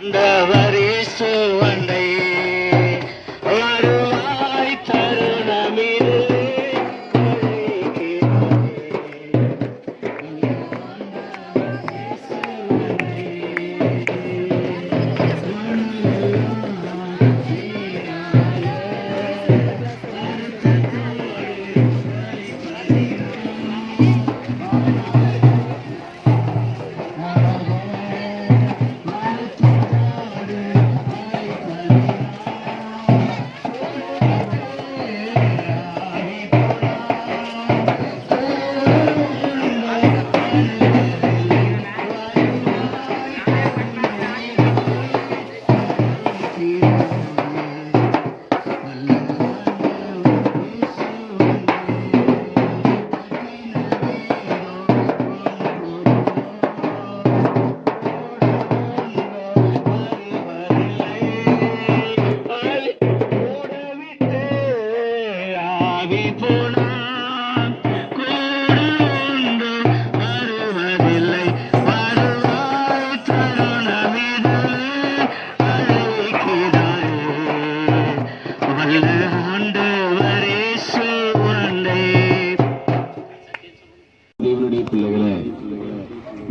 வரிசு வண்டை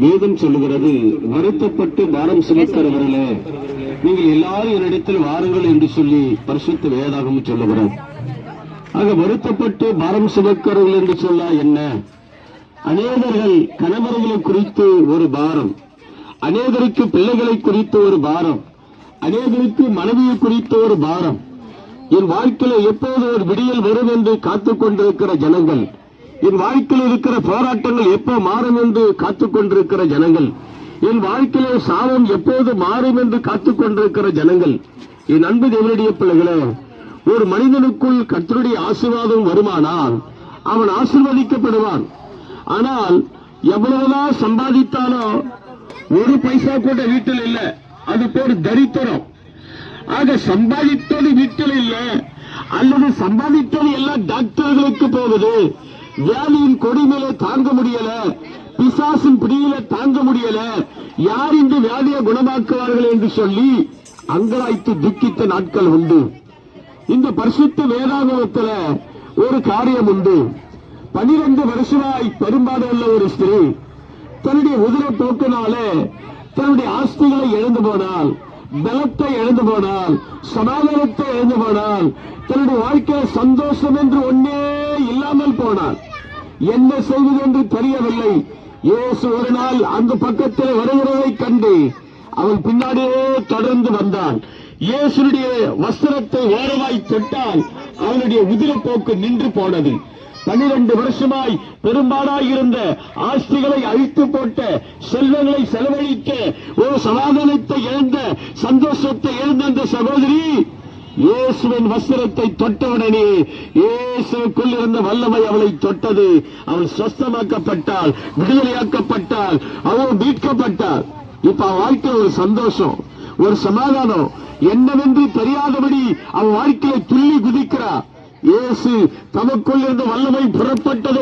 வேதம் சொல்லுகிறது வருத்தப்பட்டு பாரம் சுமக்கிறவர்களே நீங்கள் எல்லாரும் என்னிடத்தில் வாருங்கள் என்று சொல்லி பரிசுத்த வேதாகம் சொல்லுகிறார் ஆக வருத்தப்பட்டு பாரம் சுமக்கிறவர்கள் என்று சொல்ல என்ன? அநேகர்கள் கணவர்களை குறித்து ஒரு பாரம் அநேகருக்கு பிள்ளைகளை குறித்து ஒரு பாரம் அநேகருக்கு மனைவியை குறித்து ஒரு பாரம். என் வாழ்க்கையில எப்போது ஒரு விடியல் வரும் என்று காத்துக் கொண்டிருக்கிற ஜனங்கள் என் வாழ்க்கையில் இருக்கிற போராட்டங்கள் எப்போ மாறும் என்று காத்துக்கொண்டிருக்கிற ஜனங்கள்? என் வாழ்க்கையிலே சாபம் எப்போது மாறும் என்று காத்துக்கொண்டிருக்கிற ஜனங்கள்? என் அன்பு தேவனுடைய பிள்ளைகளே ஒரு மனிதனுக்குள் கத்தருடைய ஆசீர்வாதம் வருமானால் அவன் ஆசீர்வதிக்கப்படுவான். ஆனால் எவ்வளவுதான் சம்பாதித்தாலும் ஒரு பைசா கூட வீட்டில் இல்லை. அது பேர் தரித்திரம். ஆக சம்பாதித்தது வீட்டில் இல்லை அல்லது சம்பாதித்தது எல்லாம் டாக்டர்களுக்கு போகுது வேலையின் கொடுமையில தாங்க முடியல பிசாசின் பிடியில தாங்க முடியல யார் இந்த வியாதியை குணமாக்குவார்கள் என்று சொல்லி அங்கலாய்த்து துக்கித்த நாட்கள் உண்டு. இந்த பரிசுத்த வேதாகமத்துல ஒரு காரியம் உண்டு. பனிரெண்டு வருஷமாய் பெரும்பாடு உள்ள ஒரு ஸ்திரீ தன்னுடைய உதிர போக்கினால தன்னுடைய ஆஸ்திகளை இழந்து போனால் பலத்தை இழந்து போனால் சமாதானத்தை இழந்து போனால் தன்னுடைய வாழ்க்கையில சந்தோஷம் என்று ஒன்னே என்ன செய்வது என்று தெரியவில்லை. இயேசு ஒரு நாள் அந்த பக்கத்தில் வருகிறதை கண்டு அவன் பின்னாடியே தொடர்ந்து வந்தான். இயேசுடைய வஸ்திரத்தை ஓரமாய் தொட்டால் அவனுடைய உதிரப்போக்கு நின்று போனது. பன்னிரண்டு வருஷமாய் பெரும்பாடாய் இருந்த ஆஸ்திகளை அழித்து போட்ட செல்வங்களை செலவழிக்க ஒரு சமாதானத்தை இழந்த சந்தோஷத்தை இழந்த அந்த சகோதரி இயேசுவின் வஸ்திரத்தை தொட்டவுடனே இயேசுக்குள் இருந்த வல்லமை அவளை தொட்டது. அவள் சொஸ்தமாக்கப்பட்டாள் விடுதலையாக்கப்பட்டாள் அவள் மீட்கப்பட்டாள். இப்ப அவன் வாழ்க்கையில் ஒரு சந்தோஷம் ஒரு சமாதானம். என்னவென்று தெரியாதபடி அவன் வாழ்க்கையை துள்ளி குதிக்கிறார் இயேசு தமக்குள் இருந்த வல்லமை புறப்பட்டதை